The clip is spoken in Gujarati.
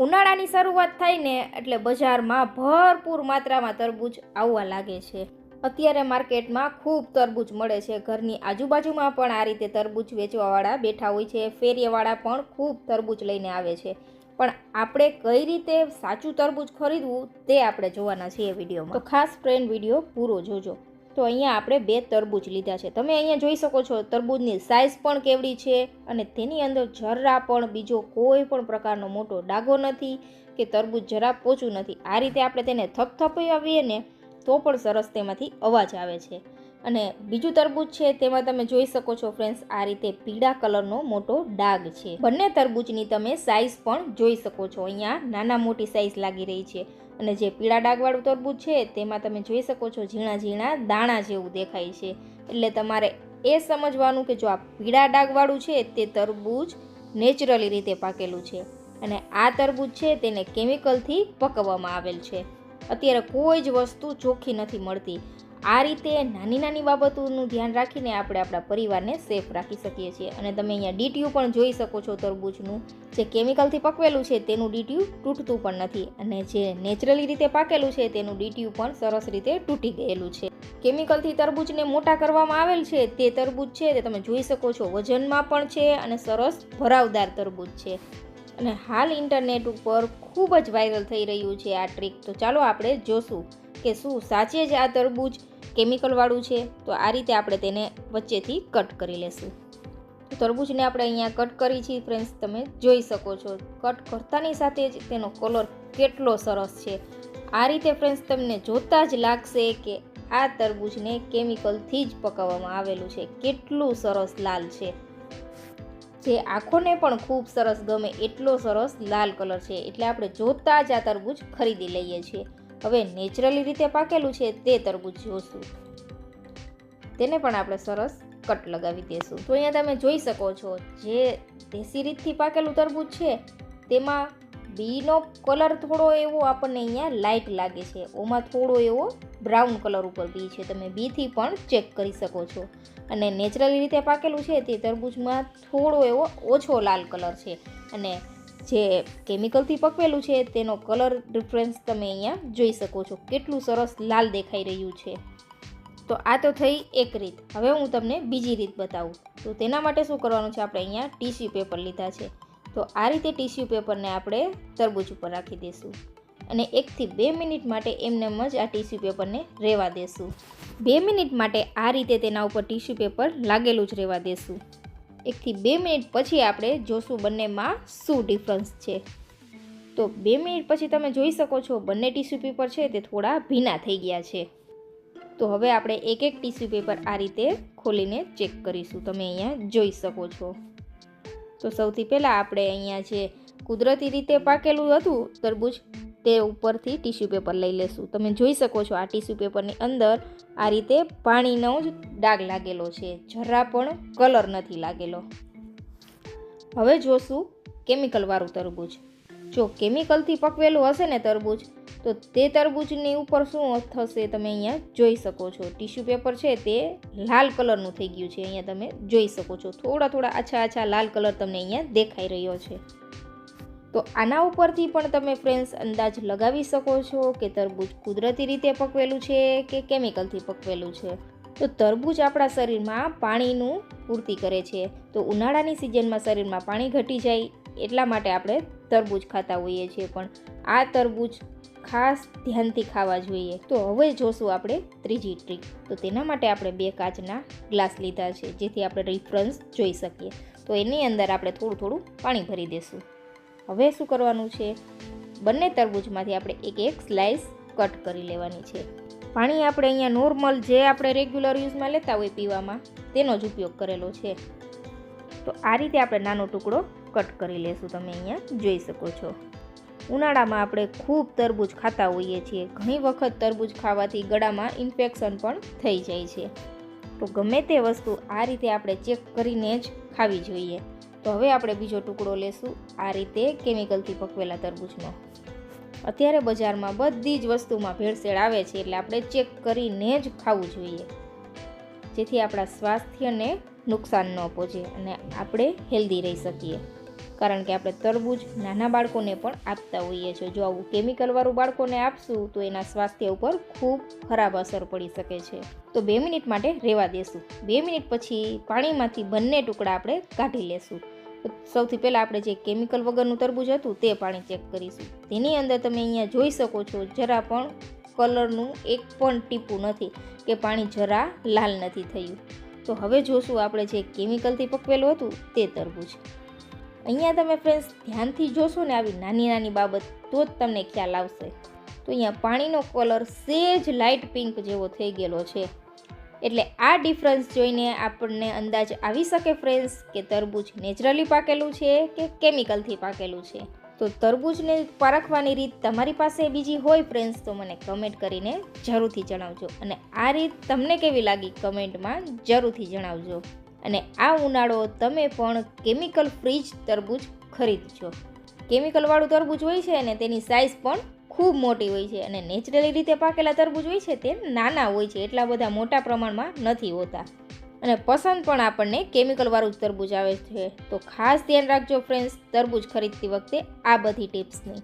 ઉનાળાની શરૂઆત થાય ને એટલે બજારમાં ભરપૂર માત્રામાં તરબૂચ આવવા લાગે છે. અત્યારે માર્કેટમાં ખૂબ તરબૂચ મળે છે. ઘરની આજુબાજુમાં પણ આ રીતે તરબૂચ વેચવાવાળા બેઠા હોય છે. ફેરીવાળા પણ ખૂબ તરબૂચ લઈને આવે છે. પણ આપણે કઈ રીતે સાચું તરબૂચ ખરીદવું તે આપણે જોવાના છીએ વિડીયોમાં. તો ખાસ ફ્રેન્ડ વીડિયો પૂરો જોજો. તો અહીંયા આપણે બે તરબૂચ લીધા છે. તમે અહીંયા જોઈ શકો છો, તરબૂચની સાઇઝ પણ કેવડી છે અને તેની અંદર જરા પણ બીજો કોઈ પણ પ્રકારનો મોટો ડાઘો નથી કે તરબૂચ જરા પોચું નથી. આ રીતે આપણે તેને થપથપાવીએ ને તો પણ સરસ તેમાંથી અવાજ આવે છે. અને બીજું તરબૂચ છે, તેમાં તમે જોઈ શકો છો ફ્રેન્ડ્સ આ રીતે પીળા કલરનો મોટો ડાઘ છે. બંને તરબૂચની તમે સાઇઝ પણ જોઈ શકો છો. અહીંયા નાના મોટી સાઇઝ લાગી રહી છે અને જે પીળા ડાઘવાળું તરબૂચ છે, તેમાં તમે જોઈ શકો છો ઝીણા ઝીણા દાણા જેવું દેખાય છે. એટલે તમારે એ સમજવાનું કે જો આ પીળા ડાઘવાળું છે, તે તરબૂચ નેચરલી રીતે પાકેલું છે. અને આ તરબૂચ છે, તેને કેમિકલથી પકવવામાં આવેલ છે. અત્યારે કોઈ જ વસ્તુ ચોખ્ખી નથી મળતી. આ રીતે નાની નાની બાબતોનું ધ્યાન રાખીને આપણે આપણા પરિવારને સેફ રાખી શકીએ છીએ. અને તમે અહીંયા ડીટીયુ પણ જોઈ શકો છો તરબૂચનું. જે કેમિકલથી પકવેલું છે તેનું ડીટ્યુ તૂટતું પણ નથી. અને જે નેચરલી રીતે પાકેલું છે તેનું ડીટ્યુ પણ સરસ રીતે તૂટી ગયેલું છે. કેમિકલથી તરબૂચને મોટા કરવામાં આવેલ છે તે તરબૂચ છે તે તમે જોઈ શકો છો. વજનમાં પણ છે અને સરસ ભરાવદાર તરબૂચ છે. અને હાલ ઇન્ટરનેટ ઉપર ખૂબ જ વાયરલ થઈ રહ્યું છે આ ટ્રીક. તો ચાલો આપણે જોશું. કે શું સાચે જ આ તરબૂચ કેમિકલવાળું છે? તો આ રીતે આપણે તેને વચ્ચેથી કટ કરી લેશું. તરબૂચને આપણે અહીંયા કટ કરી છે, ફ્રેન્ડ્સ. તમે જોઈ શકો છો. કટ કરતાની સાથે જ તેનો કલર કેટલો સરસ છે. આ રીતે, ફ્રેન્ડ્સ, તમને જોતાં જ લાગશે કે આ તરબૂચને કેમિકલથી જ પકાવવામાં આવેલું છે. કેટલું સરસ લાલ છે. જે આંખોને પણ ખૂબ સરસ ગમે એટલો સરસ લાલ કલર છે. એટલે આપણે જોતાં જ આ તરબૂચ ખરીદી લઈએ છીએ. હવે નેચરલી રીતે પાકેલું છે તે તરબૂચ જોશું. તેને પણ આપણે સરસ કટ લગાવી દઈશું તો અહીંયા તમે જોઈ શકો છો જે દેશી રીતથી પાકેલું તરબૂચ છે, તેમાં બીનો કલર થોડો એવો આપણને અહીંયા લાઇટ લાગે છે. ઓમાં થોડો એવો બ્રાઉન કલર ઉપર બી છે. તમે બીથી પણ ચેક કરી શકો છો. અને નેચરલી રીતે પાકેલું છે તે તરબૂચમાં થોડો એવો ઓછો લાલ કલર છે. અને જે કેમિકલથી પકવેલું છે, તેનો કલર ડિફરન્સ તમે અહીંયા જોઈ શકો છો. કેટલું સરસ લાલ દેખાઈ રહ્યું છે. તો આ તો થઈ એક રીત. હવે હું તમને બીજી રીત બતાવું. તો તેના માટે શું કરવાનું છે, આપણે અહીંયા ટીશ્યુ પેપર લીધા છે. તો આ રીતે ટીશ્યુ પેપરને આપણે તરબૂચ ઉપર રાખી દઈશું. અને એકથી બે મિનિટ માટે એમનેમ જ આ ટીશ્યુ પેપરને રહેવા દેશું બે મિનિટ માટે આ રીતે તેના ઉપર ટીશ્યુ પેપર લાગેલું જ રહેવા દેશું એકથી બે મિનિટ પછી આપણે જોશું બંનેમાં શું ડિફરન્સ છે. તો બે મિનિટ પછી તમે જોઈ શકો છો બંને ટીશ્યુ પેપર છે તે થોડા ભીના થઈ ગયા છે. તો હવે આપણે એક એક ટીશ્યુ પેપર આ રીતે ખોલીને ચેક કરીશું. તમે અહીંયા જોઈ શકો છો. તો સૌથી પહેલાં આપણે અહીંયા જે કુદરતી રીતે પાકેલું હતું, તરબૂચ તે ઉપરથી ટીશ્યુ પેપર લઈ લેશું. તમે જોઈ શકો છો આ ટીશ્યુ પેપરની અંદર આ રીતે પાણીનો જ ડાઘ લાગેલો છે. જરા પણ કલર નથી લાગેલો. હવે જોશું કેમિકલવાળું તરબૂચ. જો કેમિકલથી પકવેલું હશે ને તરબૂચ, તો તે તરબૂચની ઉપર શું થશે તમે અહીંયા જોઈ શકો છો. ટીશ્યુ પેપર છે તે લાલ કલરનું થઈ ગયું છે. અહીંયા તમે જોઈ શકો છો. થોડા થોડા આછા આછા લાલ કલર તમને અહીંયા દેખાઈ રહ્યો છે. તો આના ઉપરથી પણ તમે ફ્રેન્ડ્સ અંદાજ લગાવી શકો છો કે તરબૂચ કુદરતી રીતે પકવેલું છે કે કેમિકલથી પકવેલું છે? તો તરબૂચ આપણા શરીરમાં પાણીનું પૂર્તિ કરે છે. તો ઉનાળાની સિઝનમાં શરીરમાં પાણી ઘટી જાય એટલા માટે આપણે તરબૂચ ખાતા હોઈએ છીએ પણ આ તરબૂચ ખાસ ધ્યાનથી ખાવા જોઈએ. તો હવે જોશું આપણે ત્રીજી ટ્રીક. તો તેના માટે આપણે બે કાચના ગ્લાસ લીધા છે જેથી આપણે રિફરન્સ જોઈ શકીએ. તો એની અંદર આપણે થોડું થોડું પાણી ભરી દઈશું હવે શું કરવાનું છે? બંને તરબૂચમાંથી આપણે એક એક સ્લાઇસ કટ કરી લેવાની છે. પાણી આપણે અહીંયા નોર્મલ જે આપણે રેગ્યુલર યુઝમાં લેતા હોય પીવામાં, તેનો જ ઉપયોગ કરેલો છે. તો આ રીતે આપણે નાનો ટુકડો કટ કરી લેશું, તમે અહીંયા જોઈ શકો છો. ઉનાળામાં આપણે ખૂબ તરબૂચ ખાતા હોઈએ છીએ. ઘણી વખત તરબૂચ ખાવાથી ગળામાં ઇન્ફેક્શન પણ થઈ જાય છે. તો ગમે તે વસ્તુ આ રીતે આપણે ચેક કરીને જ ખાવી જોઈએ. તો હવે આપણે બીજો ટુકડો લેશું આ રીતે કેમિકલથી પકવેલા તરબૂચનો. અત્યારે બજારમાં બધી જ વસ્તુમાં ભેળસેળ આવે છે એટલે આપણે ચેક કરીને જ ખાવું જોઈએ. જેથી આપણા સ્વાસ્થ્યને નુકસાન ન પહોંચે અને આપણે હેલ્ધી રહી શકીએ. કારણ કે આપણે તરબૂચ નાના બાળકોને પણ આપતા હોઈએ છીએ. જો આવું કેમિકલવાળું બાળકોને આપશું, તો એના સ્વાસ્થ્ય ઉપર ખૂબ ખરાબ અસર પડી શકે છે. તો બે મિનિટ માટે રહેવા દેશું. બે મિનિટ પછી પાણીમાંથી બંને ટુકડા આપણે કાઢી લેશું. સૌથી પહેલાં આપણે જે કેમિકલ વગરનું તરબૂજ હતું તે પાણી ચેક કરીશું. તેની અંદર તમે અહીંયા જોઈ શકો છો, જરા પણ કલરનું એક પણ ટીપું નથી કે પાણી જરા લાલ નથી થયું. તો હવે જોશું આપણે જે કેમિકલથી પકવેલું હતું તે તરબૂજ અહીંયા તમે ફ્રેન્ડ્સ ધ્યાનથી જોશો ને આવી નાની નાની બાબત, તો જ તમને ખ્યાલ આવશે. તો અહીંયા પાણીનો કલર સેજ લાઇટ પિંક જેવો થઈ ગયેલો છે. એટલે આ ડિફરન્સ જોઈને આપણને અંદાજ આવી શકે ફ્રેન્ડ્સ કે તરબૂચ નેચરલી પાકેલું છે કે કેમિકલથી પાકેલું છે? તો તરબૂચને પારખવાની રીત તમારી પાસે બીજી હોય ફ્રેન્ડ્સ તો મને કમેન્ટ કરીને જરૂરથી જણાવજો. અને આ રીત તમને કેવી લાગી કમેન્ટમાં જરૂરથી જણાવજો. અને આ ઉનાળો તમે પણ કેમિકલ ફ્રીજ તરબૂચ ખરીદજો. કેમિકલવાળું તરબૂચ હોય છે અને તેની સાઇઝ પણ ખૂબ મોટી હોય છે અને નેચરલી રીતે પાકેલા તરબૂચ હોય છે તે નાના હોય છે એટલા બધા મોટા પ્રમાણમાં નથી હોતા. અને પસંદ પણ આપણને કેમિકલવાળું જ તરબૂચ આવે છે. તો ખાસ ધ્યાન રાખજો ફ્રેન્ડ્સ તરબૂચ ખરીદતી વખતે આ બધી ટિપ્સની